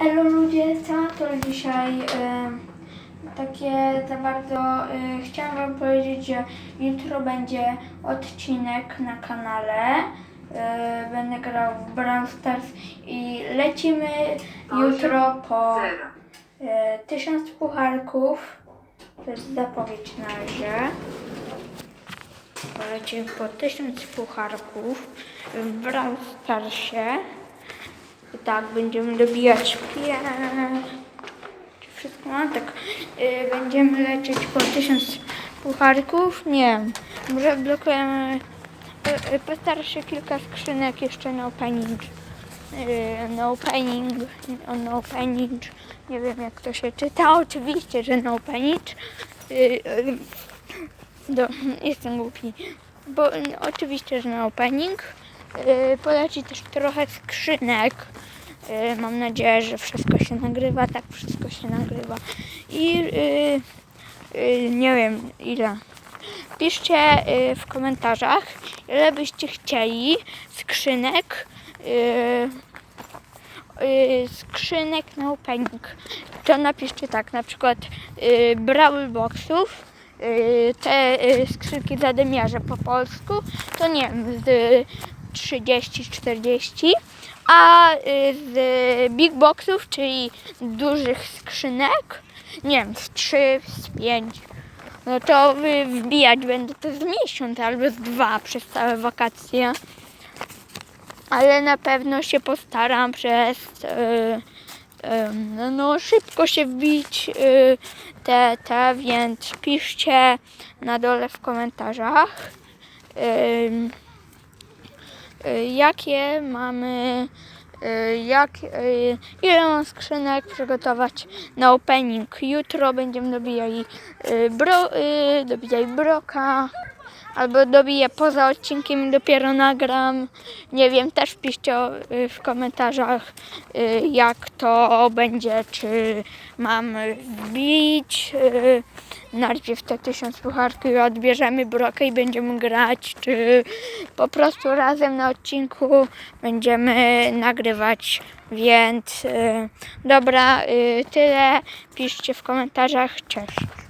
Elo ludzie, co to dzisiaj e, takie za bardzo e, chciałam wam powiedzieć, że jutro będzie odcinek na kanale. E, będę grał w Brawl Stars i lecimy jutro po tysiąc pucharków. To jest zapowiedź na razie. Lecimy po tysiąc pucharków w Brawl Starsie. I tak, będziemy dobijać. Czy wszystko mam? Tak, y, będziemy lecieć po tysiąc pucharków. Nie wiem, może blokujemy... Y, y, postarę się kilka skrzynek jeszcze na opening. Y, no opening, no opening. Nie wiem jak to się czyta. Oczywiście, że no opening. Y, y, do, jestem głupi. Bo y, oczywiście, że na opening. Y, poleci też trochę skrzynek. Y, mam nadzieję, że wszystko się nagrywa. Tak, wszystko się nagrywa. I y, nie wiem ile. Piszcie w komentarzach, ile byście chcieli skrzynek. Skrzynek na opening. To napiszcie tak, na przykład y, Brawl Boxów, te y, skrzynki zadymiarze po polsku, to nie wiem, z 30-40, a y, z Big Boxów, czyli dużych skrzynek, nie wiem, z 3, z 5. No to wbijać będę to z miesiąc albo z dwa przez całe wakacje ale na pewno się postaram przez e, em, no, szybko się wbić e, te, te, więc piszcie na dole w komentarzach e, jakie mamy e, jak, e, ile mam skrzynek przygotować na opening. Jutro będziemy dobijali e, bro, e, dobijali broka albo dobiję poza odcinkiem dopiero nagram. Nie wiem, też piszcie w komentarzach, jak to będzie, czy mam wbić najpierw te tysiąc pucharków odbierzemy brokę i będziemy grać, czy po prostu razem na odcinku będziemy nagrywać. Więc y, dobra, y, tyle. Piszcie w komentarzach. Cześć.